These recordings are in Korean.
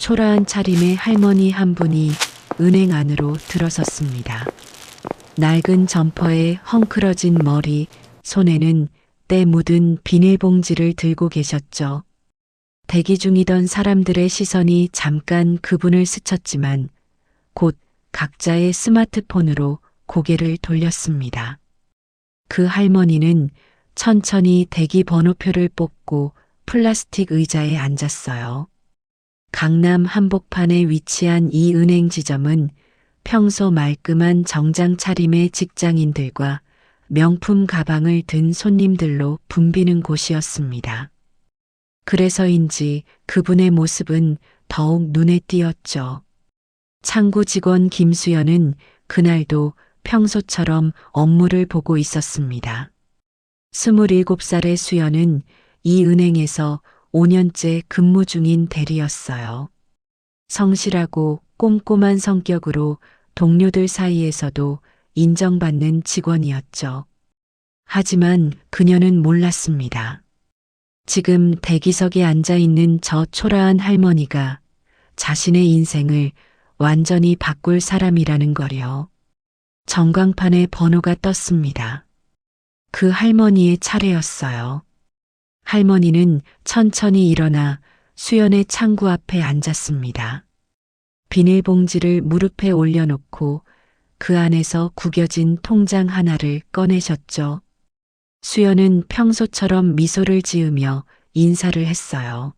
초라한 차림의 할머니 한 분이 은행 안으로 들어섰습니다. 낡은 점퍼에 헝클어진 머리, 손에는 때 묻은 비닐봉지를 들고 계셨죠. 대기 중이던 사람들의 시선이 잠깐 그분을 스쳤지만 곧 각자의 스마트폰으로 고개를 돌렸습니다. 그 할머니는 천천히 대기 번호표를 뽑고 플라스틱 의자에 앉았어요. 강남 한복판에 위치한 이 은행 지점은 평소 말끔한 정장 차림의 직장인들과 명품 가방을 든 손님들로 붐비는 곳이었습니다. 그래서인지 그분의 모습은 더욱 눈에 띄었죠. 창구 직원 김수연은 그날도 평소처럼 업무를 보고 있었습니다. 27살의 수연은 이 은행에서 5년째 근무 중인 대리였어요. 성실하고 꼼꼼한 성격으로 동료들 사이에서도 인정받는 직원이었죠. 하지만 그녀는 몰랐습니다. 지금 대기석에 앉아 있는 저 초라한 할머니가 자신의 인생을 완전히 바꿀 사람이라는 거려. 전광판에 번호가 떴습니다. 그 할머니의 차례였어요. 할머니는 천천히 일어나 수연의 창구 앞에 앉았습니다. 비닐봉지를 무릎에 올려놓고 그 안에서 구겨진 통장 하나를 꺼내셨죠. 수연은 평소처럼 미소를 지으며 인사를 했어요.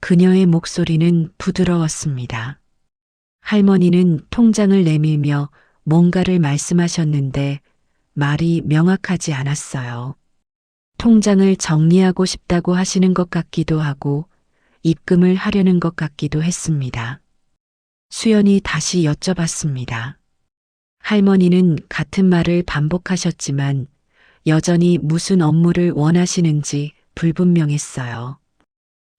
그녀의 목소리는 부드러웠습니다. 할머니는 통장을 내밀며 뭔가를 말씀하셨는데 말이 명확하지 않았어요. 통장을 정리하고 싶다고 하시는 것 같기도 하고 입금을 하려는 것 같기도 했습니다. 수연이 다시 여쭤봤습니다. 할머니는 같은 말을 반복하셨지만 여전히 무슨 업무를 원하시는지 불분명했어요.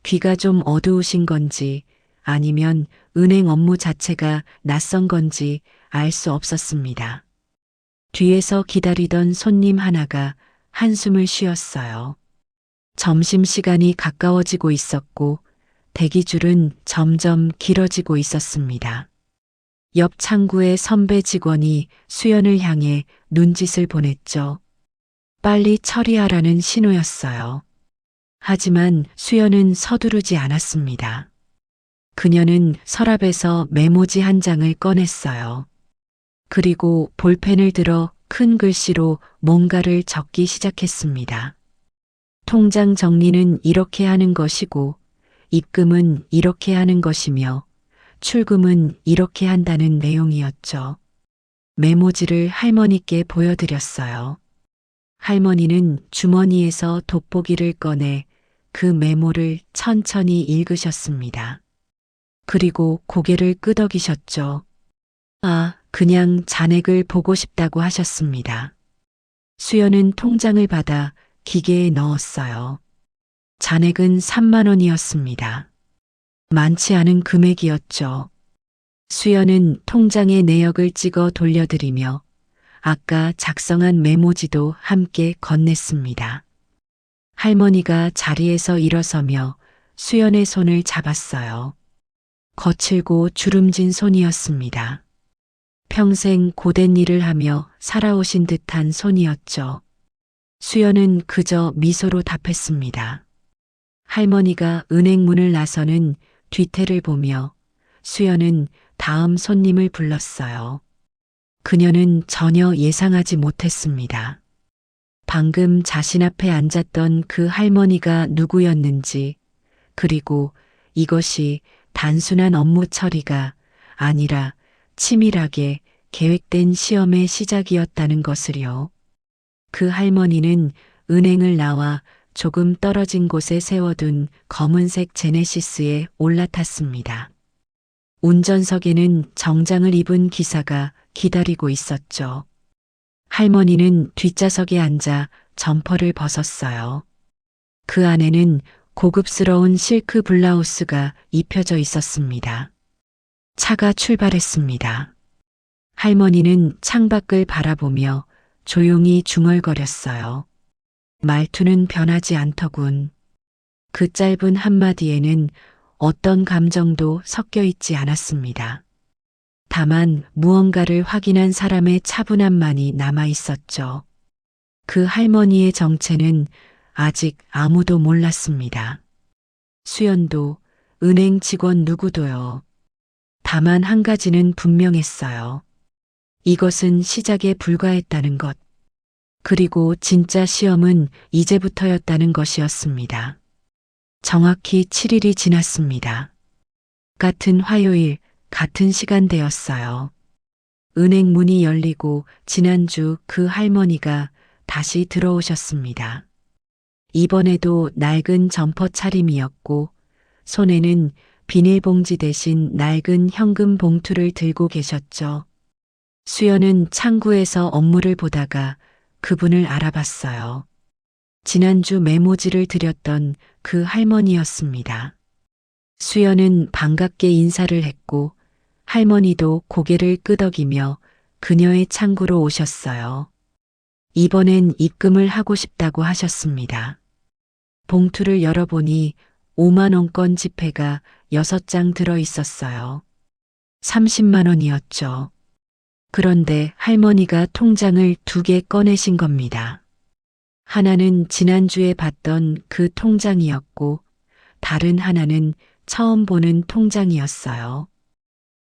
귀가 좀 어두우신 건지 아니면 은행 업무 자체가 낯선 건지 알 수 없었습니다. 뒤에서 기다리던 손님 하나가 한숨을 쉬었어요. 점심시간이 가까워지고 있었고 대기줄은 점점 길어지고 있었습니다. 옆 창구의 선배 직원이 수연을 향해 눈짓을 보냈죠. 빨리 처리하라는 신호였어요. 하지만 수연은 서두르지 않았습니다. 그녀는 서랍에서 메모지 한 장을 꺼냈어요. 그리고 볼펜을 들어 큰 글씨로 뭔가를 적기 시작했습니다. 통장 정리는 이렇게 하는 것이고, 입금은 이렇게 하는 것이며, 출금은 이렇게 한다는 내용이었죠. 메모지를 할머니께 보여드렸어요. 할머니는 주머니에서 돋보기를 꺼내 그 메모를 천천히 읽으셨습니다. 그리고 고개를 끄덕이셨죠. 아, 그냥 잔액을 보고 싶다고 하셨습니다. 수연은 통장을 받아 기계에 넣었어요. 잔액은 3만 원이었습니다. 많지 않은 금액이었죠. 수연은 통장의 내역을 찍어 돌려드리며 아까 작성한 메모지도 함께 건넸습니다. 할머니가 자리에서 일어서며 수연의 손을 잡았어요. 거칠고 주름진 손이었습니다. 평생 고된 일을 하며 살아오신 듯한 손이었죠. 수연은 그저 미소로 답했습니다. 할머니가 은행 문을 나서는 뒤태를 보며 수연은 다음 손님을 불렀어요. 그녀는 전혀 예상하지 못했습니다. 방금 자신 앞에 앉았던 그 할머니가 누구였는지, 그리고 이것이 단순한 업무 처리가 아니라 치밀하게 계획된 시험의 시작이었다는 것을요. 그 할머니는 은행을 나와 조금 떨어진 곳에 세워둔 검은색 제네시스에 올라탔습니다. 운전석에는 정장을 입은 기사가 기다리고 있었죠. 할머니는 뒷좌석에 앉아 점퍼를 벗었어요. 그 안에는 고급스러운 실크 블라우스가 입혀져 있었습니다. 차가 출발했습니다. 할머니는 창밖을 바라보며 조용히 중얼거렸어요. 말투는 변하지 않더군. 그 짧은 한마디에는 어떤 감정도 섞여 있지 않았습니다. 다만 무언가를 확인한 사람의 차분함만이 남아 있었죠. 그 할머니의 정체는 아직 아무도 몰랐습니다. 수연도, 은행 직원 누구도요. 다만 한 가지는 분명했어요. 이것은 시작에 불과했다는 것. 그리고 진짜 시험은 이제부터였다는 것이었습니다. 정확히 7일이 지났습니다. 같은 화요일, 같은 시간대였어요. 은행 문이 열리고 지난주 그 할머니가 다시 들어오셨습니다. 이번에도 낡은 점퍼 차림이었고 손에는 비닐봉지 대신 낡은 현금 봉투를 들고 계셨죠. 수연은 창구에서 업무를 보다가 그분을 알아봤어요. 지난주 메모지를 드렸던 그 할머니였습니다. 수연은 반갑게 인사를 했고 할머니도 고개를 끄덕이며 그녀의 창구로 오셨어요. 이번엔 입금을 하고 싶다고 하셨습니다. 봉투를 열어보니 5만원권 지폐가 6장 들어 있었어요. 30만 원이었죠. 그런데 할머니가 통장을 두 개 꺼내신 겁니다. 하나는 지난주에 봤던 그 통장이었고, 다른 하나는 처음 보는 통장이었어요.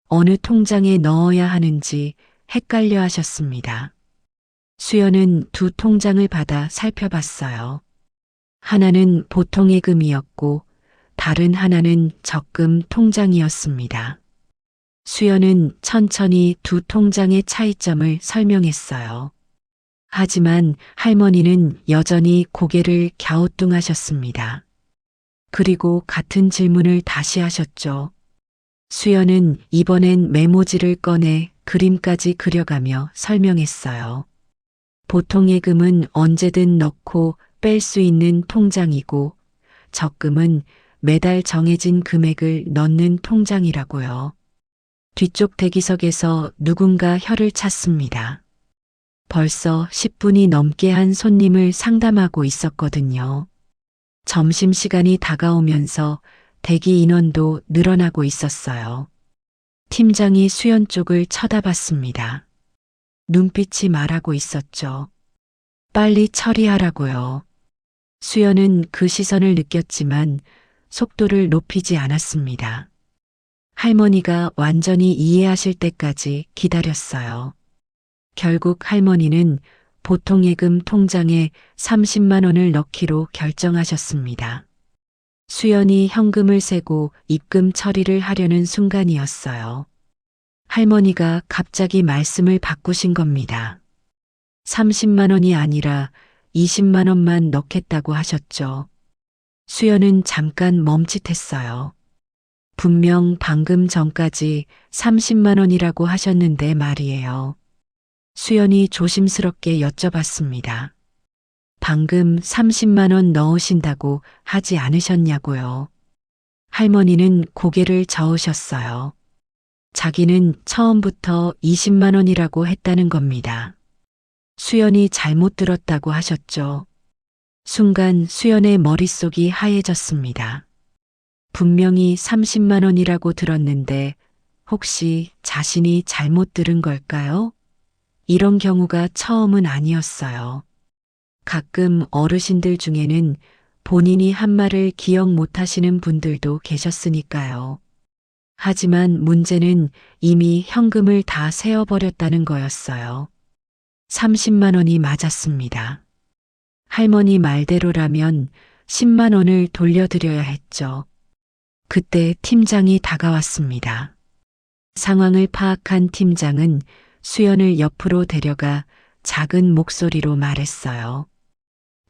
어느 통장에 넣어야 하는지 헷갈려 하셨습니다. 수연은 두 통장을 받아 살펴봤어요. 하나는 보통의 금이었고, 다른 하나는 적금 통장이었습니다. 수연은 천천히 두 통장의 차이점을 설명했어요. 하지만 할머니는 여전히 고개를 갸우뚱하셨습니다. 그리고 같은 질문을 다시 하셨죠. 수연은 이번엔 메모지를 꺼내 그림까지 그려가며 설명했어요. 보통 예금은 언제든 넣고 뺄 수 있는 통장이고 적금은 매달 정해진 금액을 넣는 통장이라고요. 뒤쪽 대기석에서 누군가 혀를 찼습니다. 벌써 10분이 넘게 한 손님을 상담하고 있었거든요. 점심시간이 다가오면서 대기 인원도 늘어나고 있었어요. 팀장이 수연 쪽을 쳐다봤습니다. 눈빛이 말하고 있었죠. 빨리 처리하라고요. 수연은 그 시선을 느꼈지만 속도를 높이지 않았습니다. 할머니가 완전히 이해하실 때까지 기다렸어요. 결국 할머니는 보통 예금 통장에 30만 원을 넣기로 결정하셨습니다. 수연이 현금을 세고 입금 처리를 하려는 순간이었어요. 할머니가 갑자기 말씀을 바꾸신 겁니다. 30만 원이 아니라 20만 원만 넣겠다고 하셨죠. 수연은 잠깐 멈칫했어요. 분명 방금 전까지 30만 원이라고 하셨는데 말이에요. 수연이 조심스럽게 여쭤봤습니다. 방금 30만 원 넣으신다고 하지 않으셨냐고요. 할머니는 고개를 저으셨어요. 자기는 처음부터 20만 원이라고 했다는 겁니다. 수연이 잘못 들었다고 하셨죠. 순간 수연의 머릿속이 하얘졌습니다. 분명히 30만 원이라고 들었는데 혹시 자신이 잘못 들은 걸까요? 이런 경우가 처음은 아니었어요. 가끔 어르신들 중에는 본인이 한 말을 기억 못 하시는 분들도 계셨으니까요. 하지만 문제는 이미 현금을 다 세어버렸다는 거였어요. 30만 원이 맞았습니다. 할머니 말대로라면 10만 원을 돌려드려야 했죠. 그때 팀장이 다가왔습니다. 상황을 파악한 팀장은 수연을 옆으로 데려가 작은 목소리로 말했어요.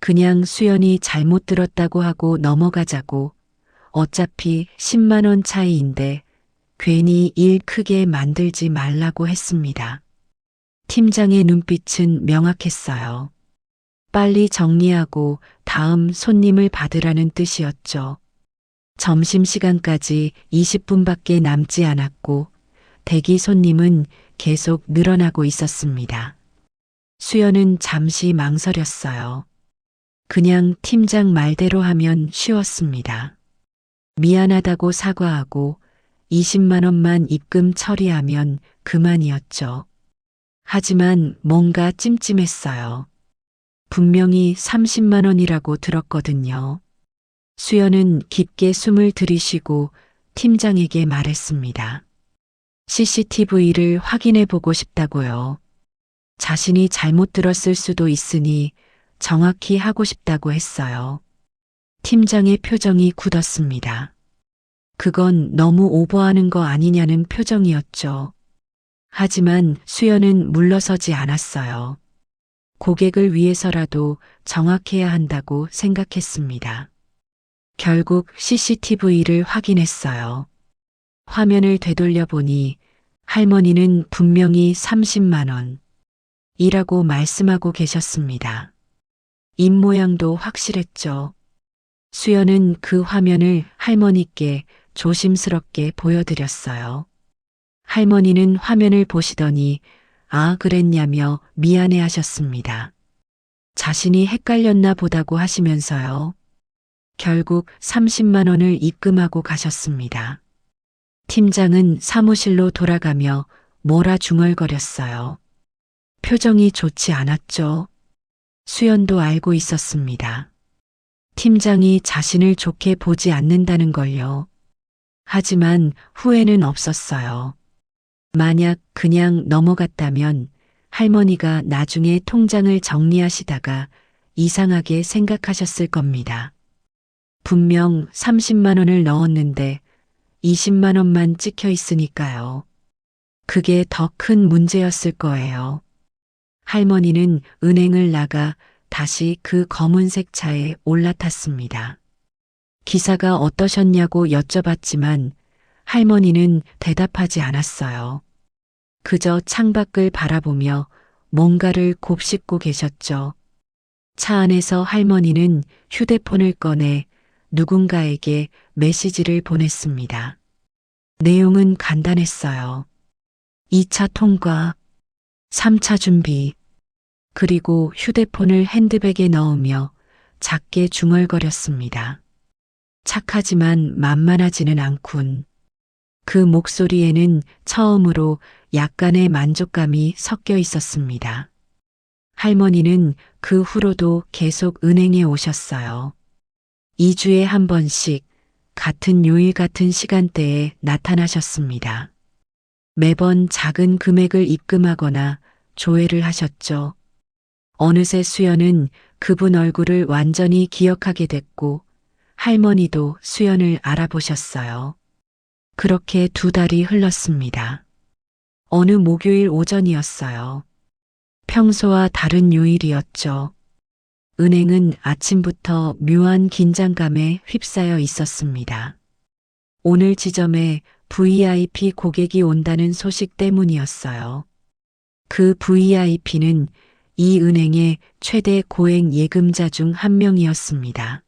그냥 수연이 잘못 들었다고 하고 넘어가자고 어차피 10만 원 차이인데 괜히 일 크게 만들지 말라고 했습니다. 팀장의 눈빛은 명확했어요. 빨리 정리하고 다음 손님을 받으라는 뜻이었죠. 점심시간까지 20분밖에 남지 않았고 대기 손님은 계속 늘어나고 있었습니다. 수연은 잠시 망설였어요. 그냥 팀장 말대로 하면 쉬웠습니다. 미안하다고 사과하고 20만 원만 입금 처리하면 그만이었죠. 하지만 뭔가 찜찜했어요. 분명히 30만 원이라고 들었거든요. 수연은 깊게 숨을 들이쉬고 팀장에게 말했습니다. CCTV를 확인해 보고 싶다고요. 자신이 잘못 들었을 수도 있으니 정확히 하고 싶다고 했어요. 팀장의 표정이 굳었습니다. 그건 너무 오버하는 거 아니냐는 표정이었죠. 하지만 수연은 물러서지 않았어요. 고객을 위해서라도 정확해야 한다고 생각했습니다. 결국 CCTV를 확인했어요. 화면을 되돌려 보니 할머니는 분명히 30만 원 이라고 말씀하고 계셨습니다. 입 모양도 확실했죠. 수연은 그 화면을 할머니께 조심스럽게 보여드렸어요. 할머니는 화면을 보시더니 아, 그랬냐며 미안해 하셨습니다. 자신이 헷갈렸나 보다고 하시면서요. 결국 30만 원을 입금하고 가셨습니다. 팀장은 사무실로 돌아가며 뭐라 중얼거렸어요. 표정이 좋지 않았죠. 수연도 알고 있었습니다. 팀장이 자신을 좋게 보지 않는다는 걸요. 하지만 후회는 없었어요. 만약 그냥 넘어갔다면 할머니가 나중에 통장을 정리하시다가 이상하게 생각하셨을 겁니다. 분명 30만 원을 넣었는데 20만 원만 찍혀 있으니까요. 그게 더 큰 문제였을 거예요. 할머니는 은행을 나가 다시 그 검은색 차에 올라탔습니다. 기사가 어떠셨냐고 여쭤봤지만 할머니는 대답하지 않았어요. 그저 창밖을 바라보며 뭔가를 곱씹고 계셨죠. 차 안에서 할머니는 휴대폰을 꺼내 누군가에게 메시지를 보냈습니다. 내용은 간단했어요. 2차 통과, 3차 준비, 그리고 휴대폰을 핸드백에 넣으며 작게 중얼거렸습니다. 착하지만 만만하지는 않군. 그 목소리에는 처음으로 약간의 만족감이 섞여 있었습니다. 할머니는 그 후로도 계속 은행에 오셨어요. 2주에 한 번씩 같은 요일 같은 시간대에 나타나셨습니다. 매번 작은 금액을 입금하거나 조회를 하셨죠. 어느새 수연은 그분 얼굴을 완전히 기억하게 됐고 할머니도 수연을 알아보셨어요. 그렇게 두 달이 흘렀습니다. 어느 목요일 오전이었어요. 평소와 다른 요일이었죠. 은행은 아침부터 묘한 긴장감에 휩싸여 있었습니다. 오늘 지점에 VIP 고객이 온다는 소식 때문이었어요. 그 VIP는 이 은행의 최대 고액 예금자 중 한 명이었습니다.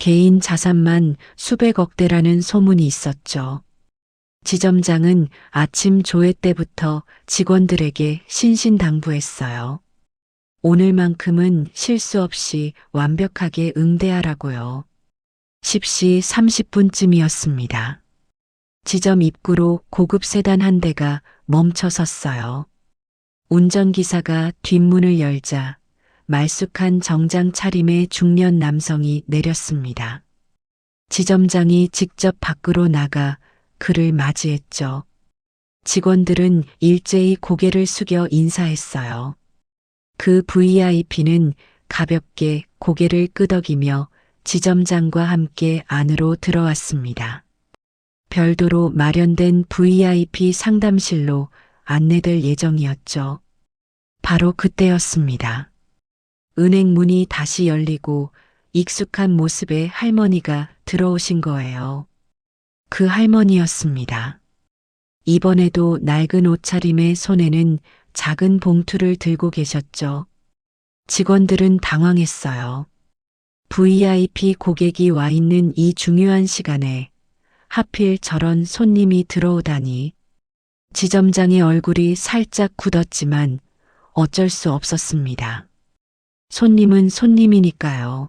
개인 자산만 수백억 대라는 소문이 있었죠. 지점장은 아침 조회 때부터 직원들에게 신신당부했어요. 오늘만큼은 실수 없이 완벽하게 응대하라고요. 10시 30분쯤이었습니다. 지점 입구로 고급 세단 한 대가 멈춰 섰어요. 운전기사가 뒷문을 열자 말쑥한 정장 차림의 중년 남성이 내렸습니다. 지점장이 직접 밖으로 나가 그를 맞이했죠. 직원들은 일제히 고개를 숙여 인사했어요. 그 VIP는 가볍게 고개를 끄덕이며 지점장과 함께 안으로 들어왔습니다. 별도로 마련된 VIP 상담실로 안내될 예정이었죠. 바로 그때였습니다. 은행 문이 다시 열리고 익숙한 모습의 할머니가 들어오신 거예요. 그 할머니였습니다. 이번에도 낡은 옷차림의 손에는 작은 봉투를 들고 계셨죠. 직원들은 당황했어요. VIP 고객이 와 있는 이 중요한 시간에 하필 저런 손님이 들어오다니. 지점장의 얼굴이 살짝 굳었지만 어쩔 수 없었습니다. 손님은 손님이니까요.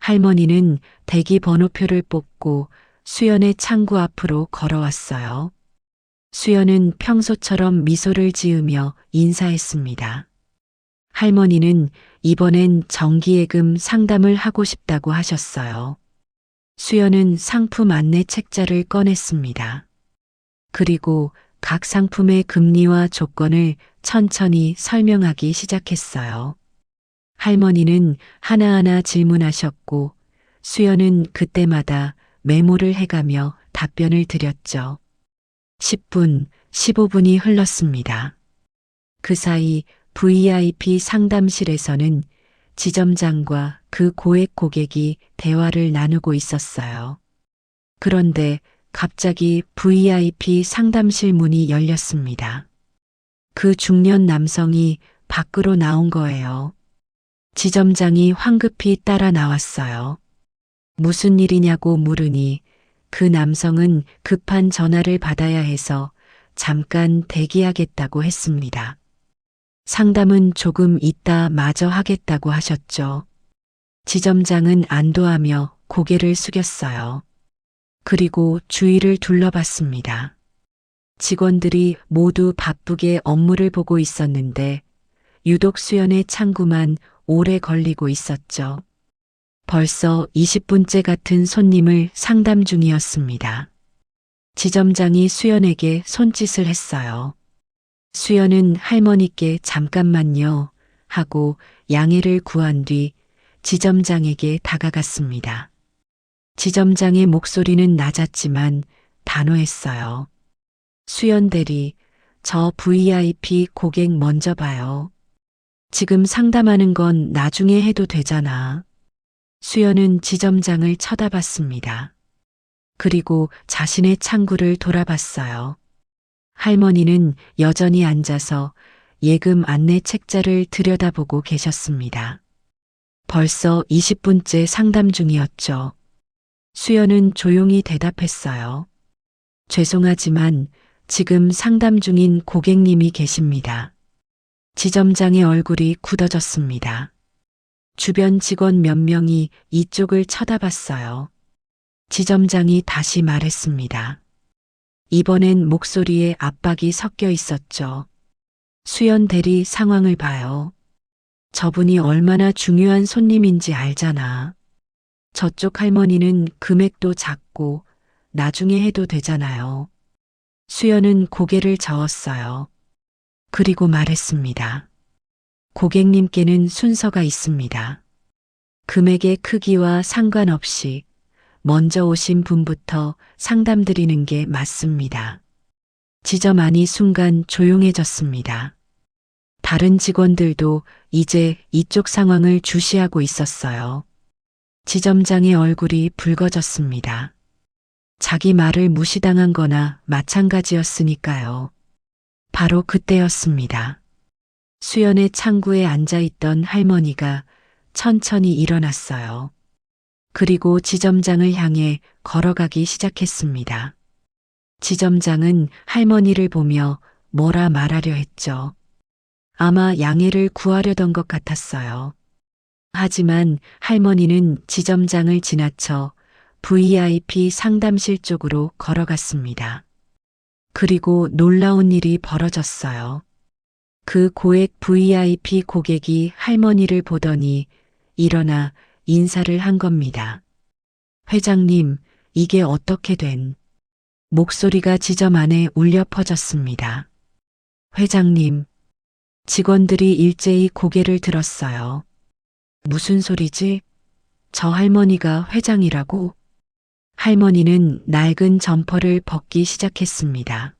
할머니는 대기 번호표를 뽑고 수연의 창구 앞으로 걸어왔어요. 수연은 평소처럼 미소를 지으며 인사했습니다. 할머니는 이번엔 정기예금 상담을 하고 싶다고 하셨어요. 수연은 상품 안내 책자를 꺼냈습니다. 그리고 각 상품의 금리와 조건을 천천히 설명하기 시작했어요. 할머니는 하나하나 질문하셨고 수연은 그때마다 메모를 해가며 답변을 드렸죠. 10분, 15분이 흘렀습니다. 그 사이 VIP 상담실에서는 지점장과 그 고액 고객이 대화를 나누고 있었어요. 그런데 갑자기 VIP 상담실 문이 열렸습니다. 그 중년 남성이 밖으로 나온 거예요. 지점장이 황급히 따라 나왔어요. 무슨 일이냐고 물으니 그 남성은 급한 전화를 받아야 해서 잠깐 대기하겠다고 했습니다. 상담은 조금 이따 마저 하겠다고 하셨죠. 지점장은 안도하며 고개를 숙였어요. 그리고 주위를 둘러봤습니다. 직원들이 모두 바쁘게 업무를 보고 있었는데 유독 수연의 창구만 오래 걸리고 있었죠. 벌써 20분째 같은 손님을 상담 중이었습니다. 지점장이 수연에게 손짓을 했어요. 수연은 할머니께 잠깐만요 하고 양해를 구한 뒤 지점장에게 다가갔습니다. 지점장의 목소리는 낮았지만 단호했어요. 수연 대리, 저 VIP 고객 먼저 봐요. 지금 상담하는 건 나중에 해도 되잖아. 수연은 지점장을 쳐다봤습니다. 그리고 자신의 창구를 돌아봤어요. 할머니는 여전히 앉아서 예금 안내 책자를 들여다보고 계셨습니다. 벌써 20분째 상담 중이었죠. 수연은 조용히 대답했어요. 죄송하지만 지금 상담 중인 고객님이 계십니다. 지점장의 얼굴이 굳어졌습니다. 주변 직원 몇 명이 이쪽을 쳐다봤어요. 지점장이 다시 말했습니다. 이번엔 목소리에 압박이 섞여 있었죠. 수연 대리 상황을 봐요. 저분이 얼마나 중요한 손님인지 알잖아. 저쪽 할머니는 금액도 작고 나중에 해도 되잖아요. 수연은 고개를 저었어요. 그리고 말했습니다. 고객님께는 순서가 있습니다. 금액의 크기와 상관없이 먼저 오신 분부터 상담드리는 게 맞습니다. 지점 안이 순간 조용해졌습니다. 다른 직원들도 이제 이쪽 상황을 주시하고 있었어요. 지점장의 얼굴이 붉어졌습니다. 자기 말을 무시당한 거나 마찬가지였으니까요. 바로 그때였습니다. 수연의 창구에 앉아있던 할머니가 천천히 일어났어요. 그리고 지점장을 향해 걸어가기 시작했습니다. 지점장은 할머니를 보며 뭐라 말하려 했죠. 아마 양해를 구하려던 것 같았어요. 하지만 할머니는 지점장을 지나쳐 VIP 상담실 쪽으로 걸어갔습니다. 그리고 놀라운 일이 벌어졌어요. 그 고액 VIP 고객이 할머니를 보더니 일어나 인사를 한 겁니다. 회장님, 이게 어떻게 된? 목소리가 지점 안에 울려 퍼졌습니다. 회장님, 직원들이 일제히 고개를 들었어요. 무슨 소리지? 저 할머니가 회장이라고? 할머니는 낡은 점퍼를 벗기 시작했습니다.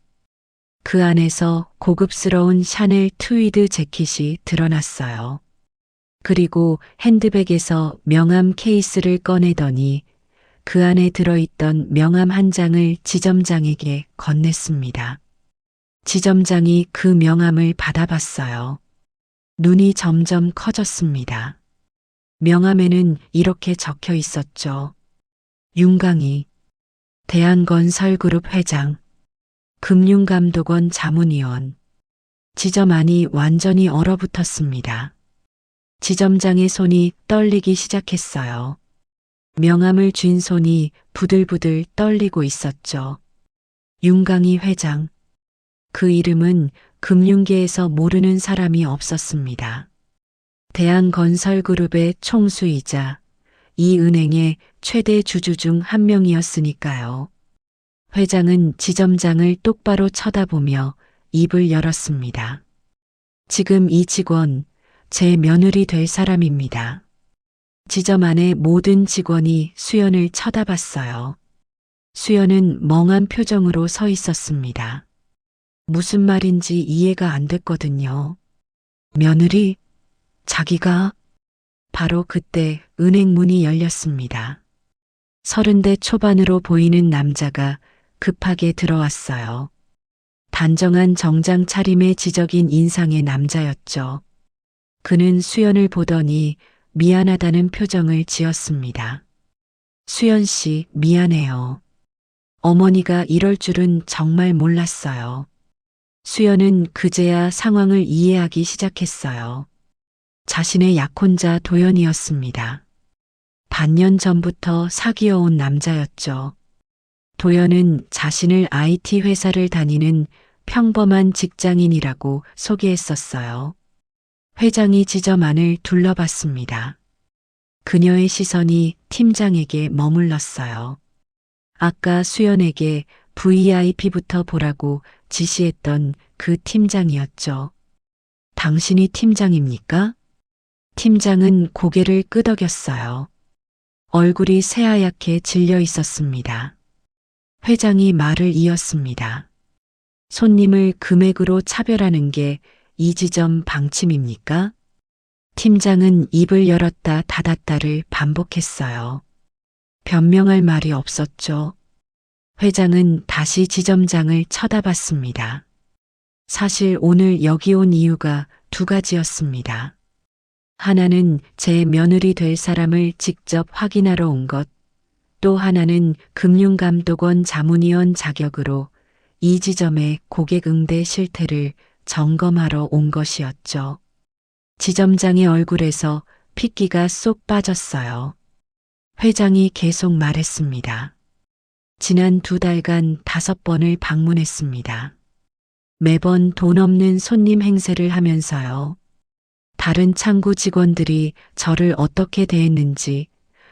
그 안에서 고급스러운 샤넬 트위드 재킷이 드러났어요. 그리고 핸드백에서 명함 케이스를 꺼내더니 그 안에 들어있던 명함 한 장을 지점장에게 건넸습니다. 지점장이 그 명함을 받아봤어요. 눈이 점점 커졌습니다. 명함에는 이렇게 적혀 있었죠. 윤강희, 대한건설그룹 회장, 금융감독원 자문위원. 지점 안이 완전히 얼어붙었습니다. 지점장의 손이 떨리기 시작했어요. 명함을 쥔 손이 부들부들 떨리고 있었죠. 윤강희 회장. 그 이름은 금융계에서 모르는 사람이 없었습니다. 대한건설그룹의 총수이자 이 은행의 최대 주주 중 한 명이었으니까요. 회장은 지점장을 똑바로 쳐다보며 입을 열었습니다. 지금 이 직원, 제 며느리 될 사람입니다. 지점 안의 모든 직원이 수연을 쳐다봤어요. 수연은 멍한 표정으로 서 있었습니다. 무슨 말인지 이해가 안 됐거든요. 며느리, 자기가 바로 그때 은행 문이 열렸습니다. 서른대 초반으로 보이는 남자가 급하게 들어왔어요. 단정한 정장 차림의 지적인 인상의 남자였죠. 그는 수연을 보더니 미안하다는 표정을 지었습니다. 수연 씨, 미안해요. 어머니가 이럴 줄은 정말 몰랐어요. 수연은 그제야 상황을 이해하기 시작했어요. 자신의 약혼자 도연이었습니다. 반년 전부터 사귀어온 남자였죠. 도연은 자신을 IT 회사를 다니는 평범한 직장인이라고 소개했었어요. 회장이 지점 안을 둘러봤습니다. 그녀의 시선이 팀장에게 머물렀어요. 아까 수연에게 VIP부터 보라고 지시했던 그 팀장이었죠. 당신이 팀장입니까? 팀장은 고개를 끄덕였어요. 얼굴이 새하얗게 질려 있었습니다. 회장이 말을 이었습니다. 손님을 금액으로 차별하는 게 이 지점 방침입니까? 팀장은 입을 열었다 닫았다를 반복했어요. 변명할 말이 없었죠. 회장은 다시 지점장을 쳐다봤습니다. 사실 오늘 여기 온 이유가 두 가지였습니다. 하나는 제 며느리 될 사람을 직접 확인하러 온 것, 또 하나는 금융감독원 자문위원 자격으로 이 지점의 고객 응대 실태를 점검하러 온 것이었죠. 지점장의 얼굴에서 핏기가 쏙 빠졌어요. 회장이 계속 말했습니다. 지난 두 달간 다섯 번을 방문했습니다. 매번 돈 없는 손님 행세를 하면서요. 다른 창구 직원들이 저를 어떻게 대했는지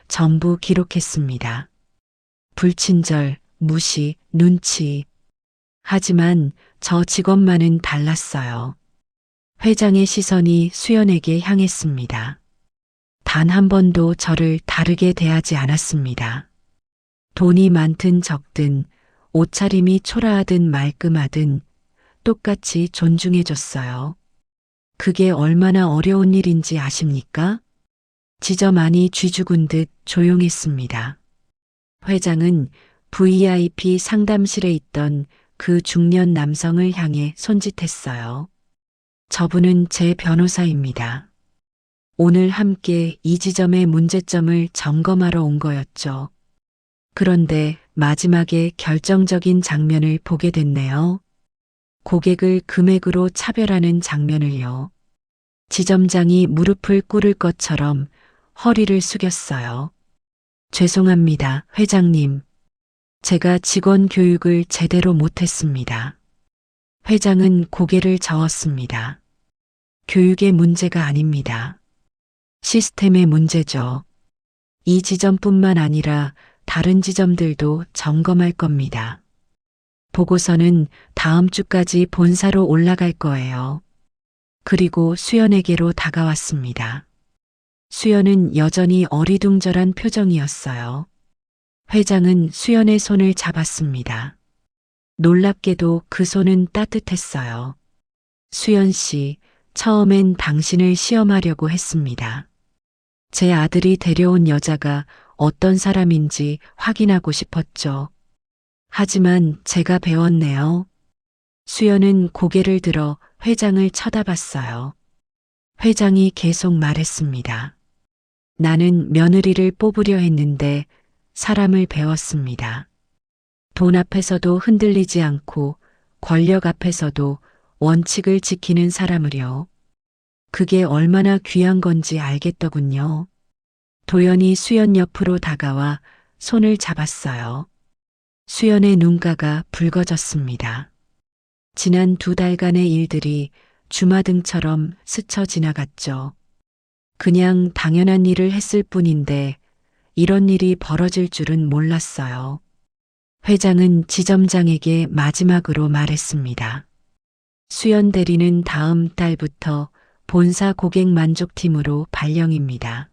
전부 기록했습니다. 불친절, 무시, 눈치. 하지만 저 직원만은 달랐어요. 회장의 시선이 수연에게 향했습니다. 단 한 번도 저를 다르게 대하지 않았습니다. 돈이 많든 적든, 옷차림이 초라하든 말끔하든 똑같이 존중해줬어요. 그게 얼마나 어려운 일인지 아십니까? 지점 안이 쥐죽은 듯 조용했습니다. 회장은 VIP 상담실에 있던 그 중년 남성을 향해 손짓했어요. 저분은 제 변호사입니다. 오늘 함께 이 지점의 문제점을 점검하러 온 거였죠. 그런데 마지막에 결정적인 장면을 보게 됐네요. 고객을 금액으로 차별하는 장면을요. 지점장이 무릎을 꿇을 것처럼 허리를 숙였어요. 죄송합니다, 회장님. 제가 직원 교육을 제대로 못했습니다. 회장은 고개를 저었습니다. 교육의 문제가 아닙니다. 시스템의 문제죠. 이 지점뿐만 아니라 다른 지점들도 점검할 겁니다. 보고서는 다음 주까지 본사로 올라갈 거예요. 그리고 수연에게로 다가왔습니다. 수연은 여전히 어리둥절한 표정이었어요. 회장은 수연의 손을 잡았습니다. 놀랍게도 그 손은 따뜻했어요. 수연 씨, 처음엔 당신을 시험하려고 했습니다. 제 아들이 데려온 여자가 어떤 사람인지 확인하고 싶었죠. 하지만 제가 배웠네요. 수연은 고개를 들어 회장을 쳐다봤어요. 회장이 계속 말했습니다. 나는 며느리를 뽑으려 했는데 사람을 배웠습니다. 돈 앞에서도 흔들리지 않고 권력 앞에서도 원칙을 지키는 사람을요. 그게 얼마나 귀한 건지 알겠더군요. 도연이 수연 옆으로 다가와 손을 잡았어요. 수연의 눈가가 붉어졌습니다. 지난 두 달간의 일들이 주마등처럼 스쳐 지나갔죠. 그냥 당연한 일을 했을 뿐인데 이런 일이 벌어질 줄은 몰랐어요. 회장은 지점장에게 마지막으로 말했습니다. 수연 대리는 다음 달부터 본사 고객 만족팀으로 발령입니다.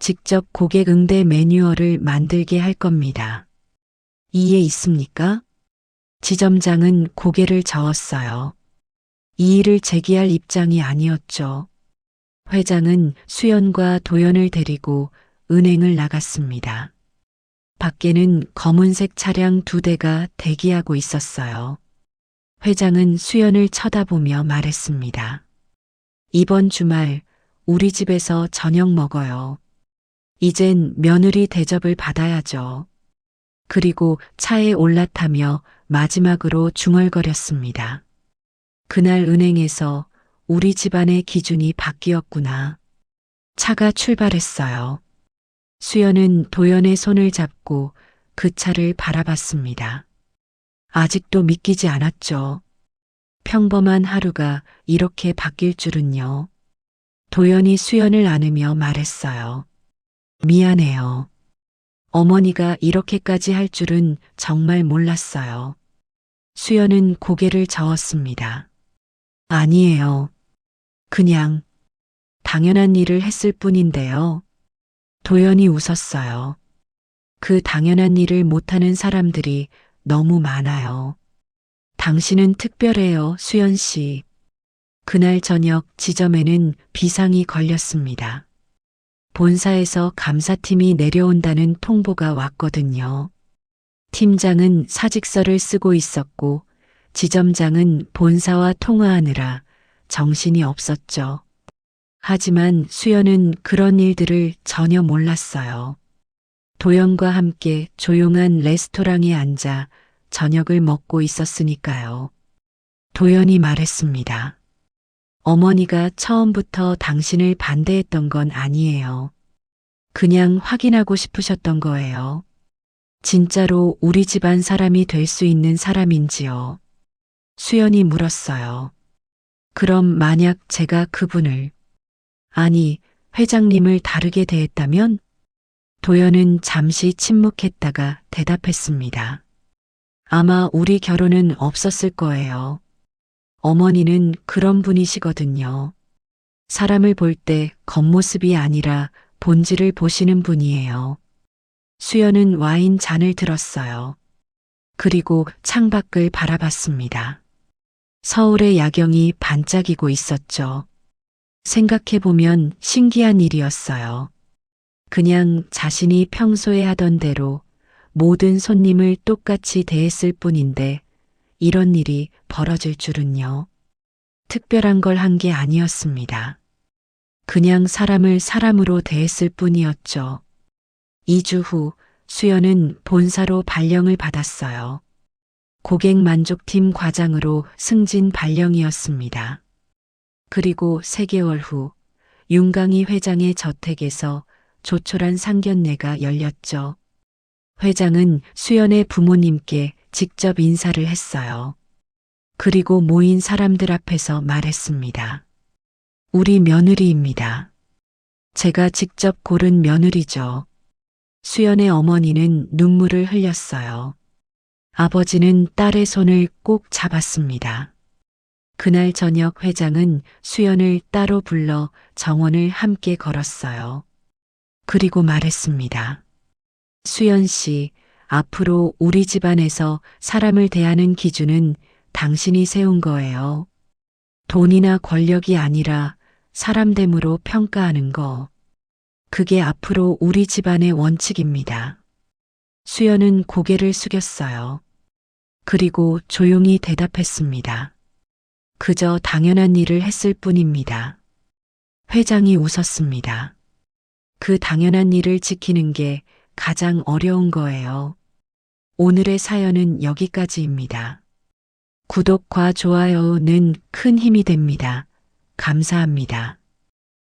직접 고객 응대 매뉴얼을 만들게 할 겁니다. 이해 있습니까? 지점장은 고개를 저었어요. 이 일을 제기할 입장이 아니었죠. 회장은 수연과 도연을 데리고 은행을 나갔습니다. 밖에는 검은색 차량 두 대가 대기하고 있었어요. 회장은 수연을 쳐다보며 말했습니다. 이번 주말 우리 집에서 저녁 먹어요. 이젠 며느리 대접을 받아야죠. 그리고 차에 올라타며 마지막으로 중얼거렸습니다. 그날 은행에서 우리 집안의 기준이 바뀌었구나. 차가 출발했어요. 수연은 도연의 손을 잡고 그 차를 바라봤습니다. 아직도 믿기지 않았죠. 평범한 하루가 이렇게 바뀔 줄은요. 도연이 수연을 안으며 말했어요. 미안해요. 어머니가 이렇게까지 할 줄은 정말 몰랐어요. 수연은 고개를 저었습니다. 아니에요. 그냥 당연한 일을 했을 뿐인데요. 도연이 웃었어요. 그 당연한 일을 못하는 사람들이 너무 많아요. 당신은 특별해요, 수연 씨. 그날 저녁 지점에는 비상이 걸렸습니다. 본사에서 감사팀이 내려온다는 통보가 왔거든요. 팀장은 사직서를 쓰고 있었고 지점장은 본사와 통화하느라 정신이 없었죠. 하지만 수연은 그런 일들을 전혀 몰랐어요. 도연과 함께 조용한 레스토랑에 앉아 저녁을 먹고 있었으니까요. 도연이 말했습니다. 어머니가 처음부터 당신을 반대했던 건 아니에요. 그냥 확인하고 싶으셨던 거예요. 진짜로 우리 집안 사람이 될 수 있는 사람인지요. 수연이 물었어요. 그럼 만약 제가 그분을, 아니, 회장님을 다르게 대했다면? 도연은 잠시 침묵했다가 대답했습니다. 아마 우리 결혼은 없었을 거예요. 어머니는 그런 분이시거든요. 사람을 볼 때 겉모습이 아니라 본질을 보시는 분이에요. 수연은 와인 잔을 들었어요. 그리고 창밖을 바라봤습니다. 서울의 야경이 반짝이고 있었죠. 생각해보면 신기한 일이었어요. 그냥 자신이 평소에 하던 대로 모든 손님을 똑같이 대했을 뿐인데 이런 일이 벌어질 줄은요. 특별한 걸 한 게 아니었습니다. 그냥 사람을 사람으로 대했을 뿐이었죠. 2주 후 수연은 본사로 발령을 받았어요. 고객 만족팀 과장으로 승진 발령이었습니다. 그리고 3개월 후 윤강희 회장의 저택에서 조촐한 상견례가 열렸죠. 회장은 수연의 부모님께 직접 인사를 했어요. 그리고 모인 사람들 앞에서 말했습니다. 우리 며느리입니다. 제가 직접 고른 며느리죠. 수연의 어머니는 눈물을 흘렸어요. 아버지는 딸의 손을 꼭 잡았습니다. 그날 저녁 회장은 수연을 따로 불러 정원을 함께 걸었어요. 그리고 말했습니다. 수연 씨, 앞으로 우리 집안에서 사람을 대하는 기준은 당신이 세운 거예요. 돈이나 권력이 아니라 사람됨으로 평가하는 거. 그게 앞으로 우리 집안의 원칙입니다. 수연은 고개를 숙였어요. 그리고 조용히 대답했습니다. 그저 당연한 일을 했을 뿐입니다. 회장이 웃었습니다. 그 당연한 일을 지키는 게 가장 어려운 거예요. 오늘의 사연은 여기까지입니다. 구독과 좋아요는 큰 힘이 됩니다. 감사합니다.